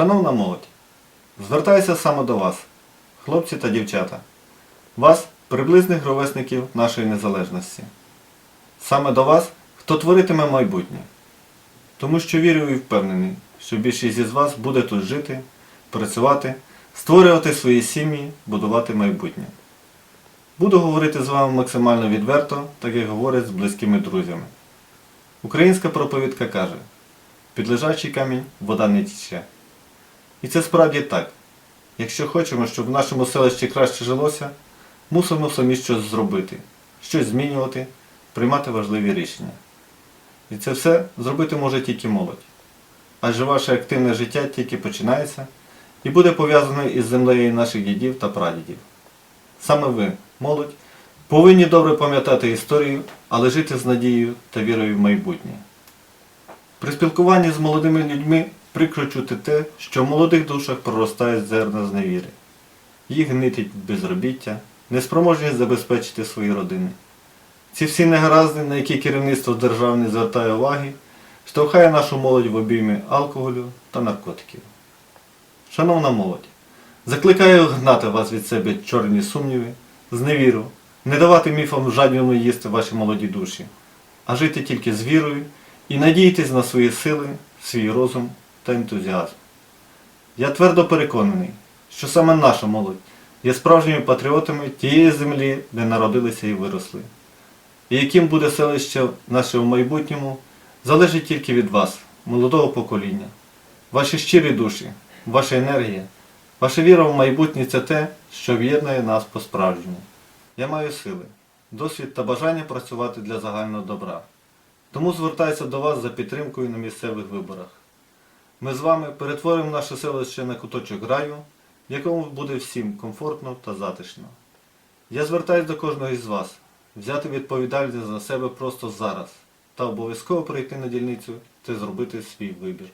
Шановна молодь, звертаюся саме до вас, хлопці та дівчата, вас, приблизних ровесників нашої незалежності. Саме до вас, хто творитиме майбутнє. Тому що вірю і впевнений, що більшість із вас буде тут жити, працювати, створювати свої сім'ї, будувати майбутнє. Буду говорити з вами максимально відверто, так як говорять з близькими друзями. Українська проповідка каже, під лежачий камінь вода не тіче. І це справді так. Якщо хочемо, щоб в нашому селищі краще жилося, мусимо самі щось зробити, щось змінювати, приймати важливі рішення. І це все зробити може тільки молодь. Адже ваше активне життя тільки починається і буде пов'язане із землею наших дідів та прадідів. Саме ви, молодь, повинні добре пам'ятати історію, але жити з надією та вірою в майбутнє. При спілкуванні з молодими людьми прикро чути те, що в молодих душах проростають зерна зневіри. Їх гнитить безробіття, неспроможність забезпечити свої родини. Ці всі негаразди, на які керівництво державне звертає уваги, штовхає нашу молодь в обійми алкоголю та наркотиків. Шановна молодь, закликаю гнати вас від себе чорні сумніви, зневіру, не давати міфам жадібно їсти ваші молоді душі, а жити тільки з вірою і надіятись на свої сили, свій розум та ентузіазм. Я твердо переконаний, що саме наша молодь є справжніми патріотами тієї землі, де народилися і виросли. І яким буде селище наше в майбутньому, залежить тільки від вас, молодого покоління. Ваші щирі душі, ваша енергія, ваша віра в майбутнє це те, що об'єднує нас по-справжньому. Я маю сили, досвід та бажання працювати для загального добра. Тому звертаюся до вас за підтримкою на місцевих виборах. Ми з вами перетворимо наше селище на куточок раю, в якому буде всім комфортно та затишно. Я звертаюся до кожного із вас взяти відповідальність за себе просто зараз та обов'язково прийти на дільницю та зробити свій вибір.